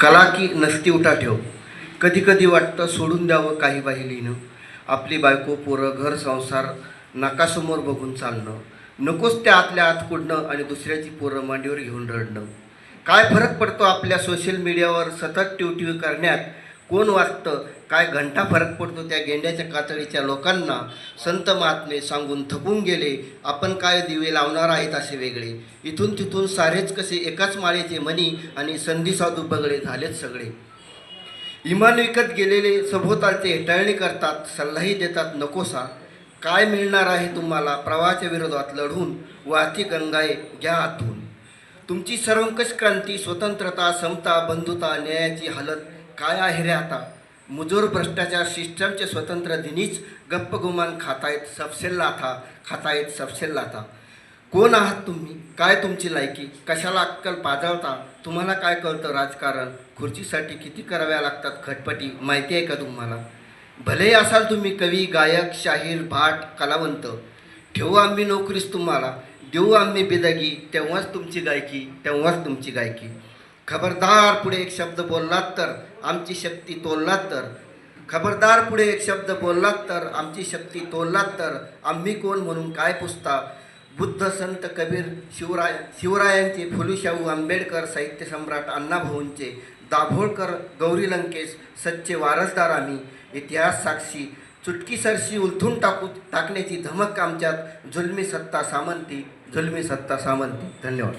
कला की नसती उठा ठेव. कधी कधी वाटतं सोडून द्यावं काही बाही लिहिणं. आपली बायको पोरं घर संसार नाकासमोर बघून चालणं. नकोच त्या आतल्या आत कुडणं आणि दुसऱ्याची पोरं मांडीवर घेऊन रडणं. काय फरक पडतो आपल्या सोशल मीडियावर सतत ट्यूट्यू करण्यात? कोण वाचतं? काय घंटा फरक पडतो त्या गेंड्याच्या कातडीच्या लोकांना? संत महात्मे सांगून थकून गेले आपण काय दिवे लावणार आहेत असे वेगळे? इथून तिथून सारेच कसे एकाच माळेचे मनी आणि संधी साधू बगळे झालेत सगळे. इमान विकत गेलेले सभोवतालचे हेटाळणी करतात सल्लाही देतात नकोसा. काय मिळणार आहे तुम्हाला? प्रवाहाच्या विरोधात लढून वाहती गंगाए घ्या आतून. तुमची सर्वंकष क्रांती स्वतंत्रता समता बंधुता न्यायाची हालत काय आहे रे आता? मुजोर भ्रष्टाचार सिस्टमचे स्वतंत्र दिनीच गप्प गुमान खातायत सबसेल लाथा खातायत सबसेल लाथा कोण आहात तुम्ही? काय तुमची लायकी? कशाला अक्कल पाजळता? तुम्हाला काय कळतं राजकारण? खुर्चीसाठी किती कराव्या लागतात खटपटी? माहिती आहे का तुम्हाला? भलेही असाल तुम्ही कवी गायक शाहीर भाट कलावंत. ठेवू आम्ही नोकरीस तुम्हाला. देऊ आम्ही बेदगी. तेव्हाच तुमची गायकी तेव्हाच तुमची गायकी. खबरदार पुढे एक शब्द बोललात तर आमची शक्ती तोललात तर. खबरदार पुढे एक शब्द बोललात तर आमची शक्ती तोललात तर. आम्ही कोण म्हणून काय पुसता? बुद्ध संत कबीर शिवराय शिवरायांचे फुलशाहू आंबेडकर साहित्य सम्राट अण्णाभाऊंचे दाभोळकर गौरी लंकेश सच्चे वारसदार आम्ही. इतिहास साक्षी चुटकीसरशी उलथून टाकू टाकण्याची धमक आमच्यात. जुलमी सत्ता सामंती जुलमी सत्ता सामंती. धन्यवाद.